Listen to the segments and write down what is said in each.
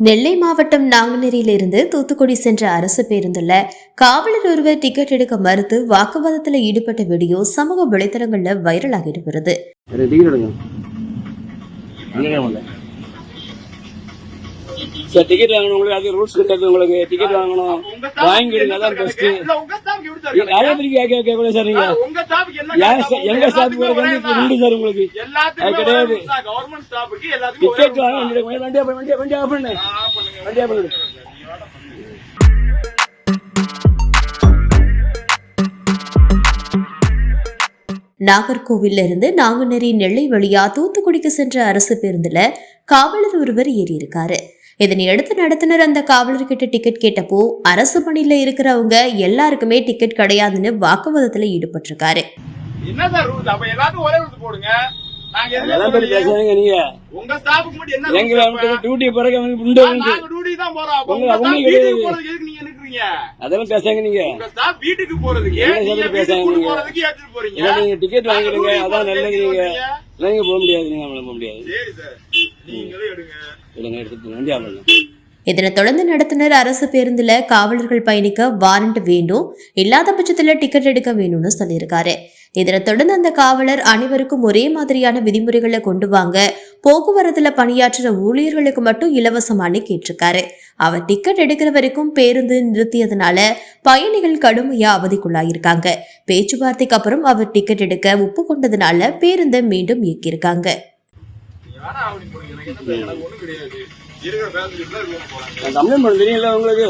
நெல்லை மாவட்டம் நாங்குநேரியிலிருந்து தூத்துக்குடி சென்ற அரசு பேருந்துல காவலர் ஒருவர் டிக்கெட் எடுக்க மறுத்து வாக்குவாதத்தில் ஈடுபட்ட வீடியோ சமூக வலைதளங்கள்ல வைரலாகிட்டு வருது எனக்கு டிக்கெட் எடுங்க. அங்கே வாங்க. சார் டிக்கெட் வாங்கணும் உங்களுக்கு அது ரூல்ஸ் கிடையாது உங்களுக்கு. டிக்கெட் வாங்கணும். வாங்கிடுங்க அதான் பெஸ்ட் நிறைய பேருக்கு கேட்க கேட்கல சார் நீங்க. உங்க ஸ்டாஃப்க்கு என்ன ஏன் சார் எங்க ஸ்டாஃப் வந்து ரெண்டு சார் உங்களுக்கு. அது கிடையாது. கவர்மெண்ட் ஸ்டாஃப்க்கு எல்லாத்துக்கும் டிக்கெட் வாங்க வண்டியா வண்டியா வண்டியா வண்டியா ஆஃப் பண்ணு வண்டியா பண்ணு நாகர்கோவில்ல இருந்து நாங்குநேரி நெல்லை வழியா தூத்துக்குடிக்கு சென்ற அரசு பேருந்துல காவலர் ஒருவர் ஏறியிருக்காரு. இதனை அடுத்து நடத்துனர் அந்த காவலர்கிட்ட டிக்கெட் கேட்டப்போ அரசு பணியில இருக்கிறவங்க எல்லாருக்குமே டிக்கெட் கிடையாதுன்னு வாக்குவாதத்துல ஈடுபட்டிருக்காரு. என்ன சார் ரூல்ஸ் அப்ப ஒரே ரூல்ஸ் போடுங்க. அதெல்லாம் பேசாங்க நீங்க. வீட்டுக்கு போறதுக்கு கூட்டு போறீங்க? டிக்கெட் வாங்கிடுங்க. அதான் நல்லது நீங்க. போக முடியாது. நீங்க போக முடியாது. நீங்களே எடுங்க. எடுத்துட்டு இதனைத் தொடர்ந்து நடத்துனர் அரசு பேருந்துல காவலர்கள் பயணிக்க வாரண்ட் வேண்டும் இல்லாத பட்சத்துல டிக்கெட் எடுக்க வேணும்னு சொல்லியிருக்காரு. இதனைத் தொடர்ந்து அந்த காவலர் அனைவருக்கும் ஒரே மாதிரியான விதிமுறைகளை கொண்டு வாங்க போக்குவரத்துல பணியாற்றுற ஊழியர்களுக்கு மட்டும் இலவசமானு கேட்டிருக்காரு. அவர் டிக்கெட் எடுக்கிற வரைக்கும் பேருந்து நிறுத்தியதுனால பயணிகள் கடுமையா அவதிக்குள்ளாயிருக்காங்க. பேச்சுவார்த்தைக்கு அப்புறம் அவர் டிக்கெட் எடுக்க ஒப்புக்கொண்டதுனால பேருந்தை மீண்டும் இயக்கியிருக்காங்க. கம்ப்ளைண்ட் பண்ண தெரியல உங்களுக்கு?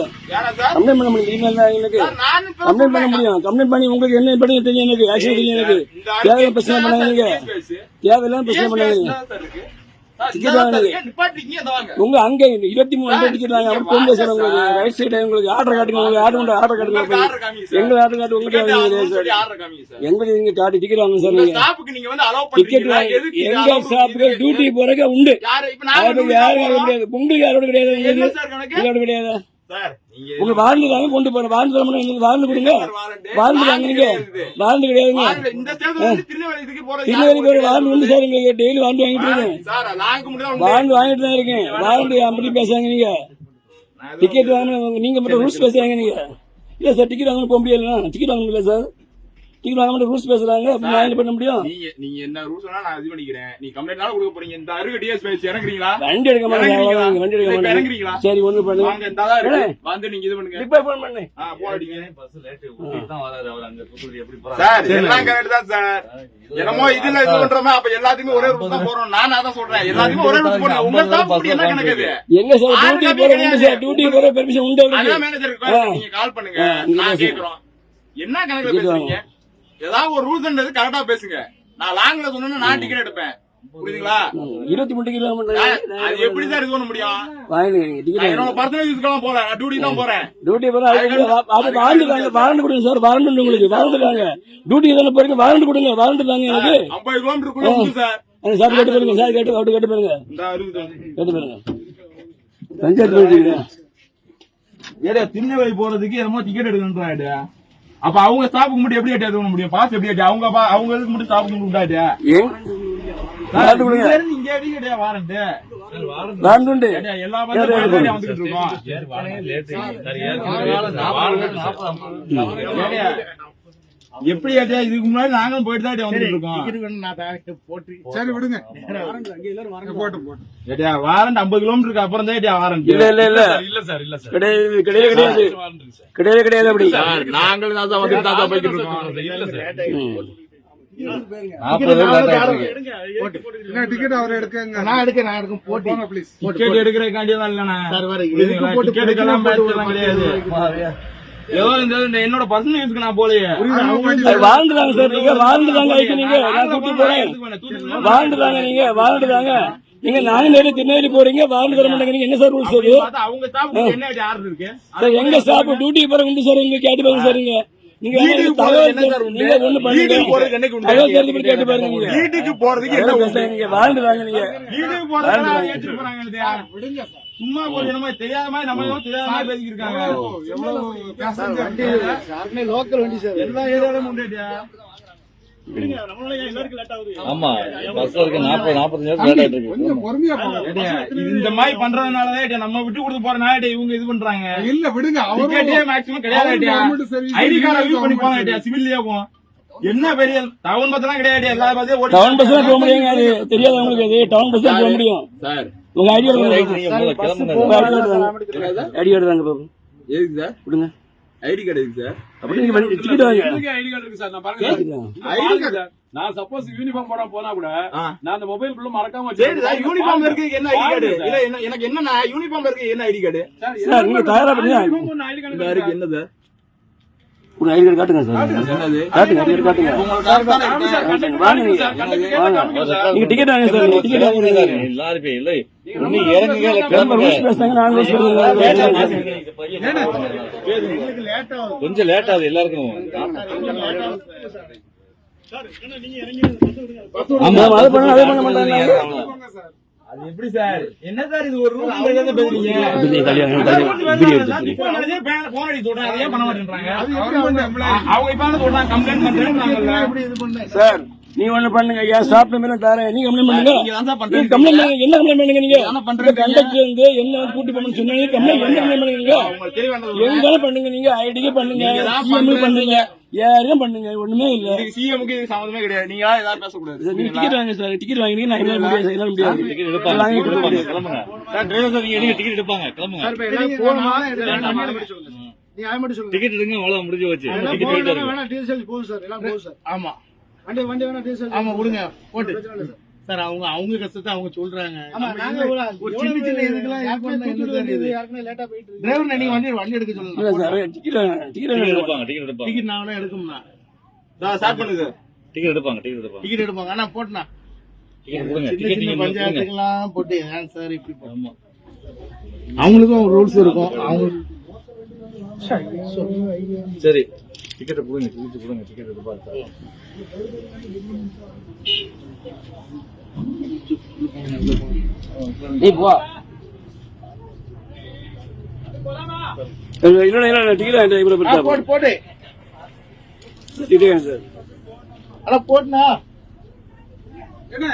கம்ப்ளைண்ட் பண்ண முடியும் தெரியல எங்களுக்கு கம்ப்ளைண்ட் பண்ண முடியும்? கம்ப்ளைண்ட் பண்ணி உங்களுக்கு என்ன பண்ணி தெரியும் எனக்கு? ஆக்ஷன் தெரியும் எனக்கு. தேவையில்லாம் பிரச்சனை பண்ணாங்க நீங்க? தேவையில்லாம் பிரச்சனை பண்ணாங்க உங்க அங்க இருபத்தி மூணு டிக்கெட் வாங்க. அப்படி போங்க சார். உங்களுக்கு ரைட் சைடு உங்களுக்கு ஆர்டர் காட்டுங்க. உங்களுக்கு ஆர்டர் கொண்டு ஆர்டர் காட்டுங்க. எங்க ஆர்டர் காட்டு உங்களுக்கு. எங்களுக்கு நீங்க காட்டி டிக்கெட் வாங்க சார் நீங்க. டிக்கெட் எங்க பண்றீங்க? டியூட்டி போறக்க உண்டு. யாரு- இப்ப நாங்க யாருக்கு duty தான் யாருக்கு போறோம். கிடையாது. உங்களுக்கு யாரோட கிடையாது. உங்களுக்கு? யாரோட கிடையாது? உங்க வாழ்ந்து தாங்க கொண்டு போறேன் வாழ்ந்து தர முடியும் எங்களுக்கு வாழ்ந்து கொடுங்க வாரண்ட். தாங்க வாரண்ட் கிடையாதுங்க. வாரண்ட் திருநெல்வேலி போய் யாருக்கு வாழ்ந்து வந்து? சார் எங்களுக்கு டெய்லி வாழ்ந்து வாங்கிட்டு இருக்கேன். வாழ்ந்து வாங்கிட்டு தான் இருக்கேன். வாழ்ந்து அப்படி பேசுறாங்க நீங்க. டிக்கெட் வாங்கணும் நீங்க மட்டும் ரூல்ஸ் பேசுறாங்க நீங்க. இல்ல சார் டிக்கெட் வாங்க போக முடியாது டிக்கெட் வாங்க முடியல சார். டிக்கெட் வாங்க மட்டும் ரூல்ஸ் பேசுறாங்க. அப்படி நான் என்ன பண்ண முடியும்? நீங்க நீங்க என்ன ரூல்ஸ் வேணா நான் இது பண்ணிக்கிறேன். நீ கம்ப்ளைண்ட் கொடுக்க போறீங்க. இந்த அறுபது டிஎஸ் பேசி இறங்குறீங்களா? வண்டி எடுக்க? அவ்வளவுதான், வண்டி எடுக்க இறங்குறீங்களா? சரி ஒண்ணு பண்ணு. வாங்க இந்த தான் இருக்கு. வந்து நீங்க இது பண்ணுங்க. இப்ப போன் பண்ணு. ஆ போடிங்க பஸ் லேட் தான் வராரு அவர். அங்க தூத்துக்குடி எப்படி போறாரு? சார் எல்லாம் கரெக்ட் தான் சார். என்னமோ இதுல இது பண்றோமே அப்ப எல்லாத்துக்குமே ஒரே ரூல்ஸ் தான் போறோம் நான் அதான் சொல்றேன். எல்லாத்துக்குமே ஒரே ரூல்ஸ் போறோம் உங்க ஸ்டாஃப் பத்தி என்ன கணக்குது? எங்க சார்? டியூட்டி போற உண்டு சார் டியூட்டி போற பெர்மிஷன் உண்டு அதான் அவருக்கு மேனேஜர் நீங்க கால் பண்ணுங்க. நான். கேக்குறோம். என்ன கணக்குல டிக்கெட் பேசுறீங்க? ஏதாவது ஒரு ரூல்ஸ் கரெக்டா பேசுங்க. நான் லாங்ல சொன்னா நான் டிக்கெட் எடுப்பேன். புரியுதுங்களா? இருபத்தி மூணு நான் அது எப்படி சார் இது பண்ண முடியும்? என்னோட பர்சனல் நான் டியூட்டி தான் போறேன். டியூட்டி போற அது கொடுங்க சார் வாரண்ட் உண்டு உங்களுக்கு வாரண்ட் தாங்க. டியூட்டி தானே போறீங்க வாரண்ட் கொடுங்க வாரண்ட் தாங்க எனக்கு. ஐம்பது கிலோமீட்டருக்குள்ள சார் அந்த சார் கேட்டு பாருங்க சார் கேட்டு கேட்டு பாருங்க. கேட்டு பஞ்சாயத்து ஏடா திருநெல்வேலி போறதுக்கு என்னமோ டிக்கெட் எடுக்கணுன்றாடு அப்ப அவங்க ஸ்டாஃபுக்கு மட்டும் எப்படி எடுத்து பண்ண முடியும்? பாஸ் எப்படி அவங்க பா- அவங்க இதுக்கு மட்டும் ஸ்டாஃபுக்கு விட்டாடு ஏன்? வாரண்ட் கொடுங்க இங்க எப்படி கிடையா வாரண்ட் வாரண்ட் உண்டு. எல்லா எப்படி இதுக்கு முன்னாடி நாங்களும் போயிட்டு தான் வந்துட்டு இருக்கோம் சரி விடுங்க. ஏடியா வாரண்ட் ஐம்பது கிலோமீட்டருக்கு அப்புறம் தான் ஏடியா வாரண்ட். இல்ல இல்ல இல்ல. இல்ல சார் இல்ல சார். கிடையாது கிடையாது கிடையாது. கிடையாது கிடையாது அப்படி. நாங்களும் தான் சார் வந்துட்டு தான் சார் போய்கிட்டு இருக்கோம். டிக்கெட் அவர் எடுக்கங்க. நான் எடுக்க நான் எடுக்க போட்டி. ப்ளீஸ் டிக்கெட் எடுக்கிறதுக்காண்டி தான் இல்லண்ணா? டிக்கெட்டுக்கெல்லாம் பேச்செல்லாம் கிடையாது. ஏதோ இந்த என்னோட பர்சனல் யூஸ்க்கு நான் போலையே அது வாழ்ந்துதாங்க சார் நீங்க வாழ்ந்துதாங்க ஐக்கு நீங்க. நான் கூட்டி போறேன். வாழ்ந்துதாங்க நீங்க நீங்க நாங்க திருநெல்வேலி போறீங்க வாழ்ந்து தர மாட்டாங்க. நீங்க என்ன சார் ரூல்ஸ் அது பார்த்தா அவங்க ஸ்டாஃப் என்ன ஆர்டர் இருக்கு? சார் எங்க ஸ்டாப் டியூட்டி போற உண்டு சார் இங்க கேட்டு பாருங்க சார் நீங்க நீங்க வீட்டுக்கு? நீங்க. நீங்க போறதுக்கு என்ன? பேசுறீங்க. நீங்க நீங்க. வீட்டுக்கு போறதுக்கு? சும்மா கொஞ்சம் என்னமோ தெரியாத மாதிரி நம்ம ஏதோ தெரியாத மாதிரி பேசிக்கிட்டு இருக்காங்க எவ்வளவு எல்லா ஏரியாலும் இருக்கு கொஞ்சம் பொறுமையா போங்க. ஏடியா, இது இந்த மாதிரி பண்றதுனாலதான் நம்ம விட்டு கொடுத்து போறனால இவங்க இது பண்றாங்க. இல்ல விடுங்க அவரும் மேக்ஸிமம் கிடையாது ஐடி கார்டு யூஸ் பண்ணி சிவில்லயே போங்க. என்ன பெரிய டவுன் பஸ் எல்லாம் கிடையாது எல்லா பஸ்ஸையும் ஓட்டி டவுன் பஸ் தான் போக முடியுங்க அது தெரியாது உங்களுக்கு அது டவுன் பஸ் தான் போக முடியும். சார் உங்க கிளம்புங்க. உங்க ஐடியா எடுத்தாங்க பாப்போம் எதுக்கு சார்? கொடுங்க. ஐடி கார்டு எதுக்கு சார்? அப்படி நீங்க டிக்கெட் வாங்க. ஐடி கார்டு இருக்கு சார்? நான் பாருங்க. ID card. நான் சப்போஸ் யூனிஃபார்ம் போட போனா கூட. நான் அந்த மொபைல் குள்ள மறக்காம சரி சார் யூனிஃபார்ம் இருக்கு என்ன ஐடி கார்டு? இல்ல என்ன எனக்கு என்ன யூனிஃபார்ம் இருக்கு என்ன ஐடி கார்டு? சார் நீங்க தயாரா பண்ணுங்க ஐடி இந்த இருக்கு என்ன சார். உங்க ஐடி கார்டு காட்டுங்க சார். என்னது காட்டுங்க ஐடி காட்டுங்க காட்டுங்க. வாங்க நீங்க வாங்க. நீங்க டிக்கெட் வாங்க சார் நீங்க டிக்கெட் வாங்க எல்லாரும் போய் இல்லை. இன்னும் இறங்குங்க இல்ல நம்ம கிளம்புங்க. ரூல்ஸ் பேசுறாங்க நாங்க ரூல்ஸ் பேசுறாங்க கொஞ்சம் லேட் ஆகுது எல்லாருக்கும். ஆமா அதை பண்ண அதை பண்ண மாட்டாங்க அது எப்படி சார்? என்ன சார் இது ஒரு ரூல் பேசுறீங்க? சொல்றேன். அதே பண்ண மாட்டேன்றாங்க? அவங்க இப்ப என்ன சொல்றாங்க கம்ப்ளைண்ட் பண்றேன்னு சார் நீ ஒண்ணு பண்ணுங்க. ஐயா ஸ்டாப் நம்பர் தரேன். நீங்க கம்ப்ளைண்ட் பண்ணுங்க. நீங்க நீங்க கம்ப்ளைண்ட் பண்ணுங்க. என்ன கம்ப்ளைண்ட் பண்ணுங்க நீங்க? என்ன பண்றீங்க? கண்டக்டர் இருந்து என்ன வந்து கூட்டி போகணும்னு சொன்னீங்க. கம்ப்ளைண்ட் என்ன கம்ப்ளைண்ட் பண்ணுங்க நீங்க? உங்களுக்கு தெரிய வேண்டாம் எங்க பண்ணுங்க நீங்க. ஐடிக்கு பண்ணுங்க. நீங்க. பண்ணுங்க. யாரையும் பண்ணுங்க ஒண்ணுமே இல்ல. சிஎம்க்கு இது சம்மந்தமே கிடையாது. நீங்க ஏதாவது பேசக்கூடாது. நீங்க டிக்கெட் வாங்க சார் டிக்கெட் வாங்கினீங்க நான் என்னால முடியாது என்னால முடியாது. டிக்கெட் எடுப்பாங்க வாங்கி. கிளம்புங்க. சார் டிரைவர் சார் நீங்க எடுங்க டிக்கெட் எடுப்பாங்க. கிளம்புங்க. நீ ஆயமாட்டி சொல்லுங்க. டிக்கெட் எடுங்க அவ்வளவு முடிஞ்சு வச்சு டிக்கெட் எடுத்தாரு வேணா டீசல் போதும் சார் எல்லாம் போதும் சார் ஆமா. வண்டி வண்டி வேணா டீசல் ஆமா விடுங்க போட்டு. சார். அவங்க அவங்க கஷ்டத்தை அவங்க சொல்றாங்க. ஒரு- சின்ன சின்ன இதுக்கெல்லாம் லேட்டா போயிட்டு. டிரைவர் நீங்க வண்டி வண்டி எடுக்க சொல்லுங்க. டிக்கெட் எடுப்பாங்க டிக்கெட் எடுப்பாங்க. டிக்கெட் நான் வேணா எடுக்கும்னா ஸ்டார்ட் பண்ணுங்க சார். டிக்கெட் எடுப்பாங்க டிக்கெட் எடுப்பாங்க. டிக்கெட் எடுப்பாங்க. ஆனா போட்டுனா பஞ்சாயத்துக்கெல்லாம் போட்டு ஏன் சார் இப்படி அவங்களுக்கும் ரூல்ஸ் இருக்கும். அவங்க சரி. டிக்கெட் கொடுங்க டிக்கெட் கொடுங்க டிக்கெட் எடுப்பாங்க சார்? நீ போ இல்ல இல்ல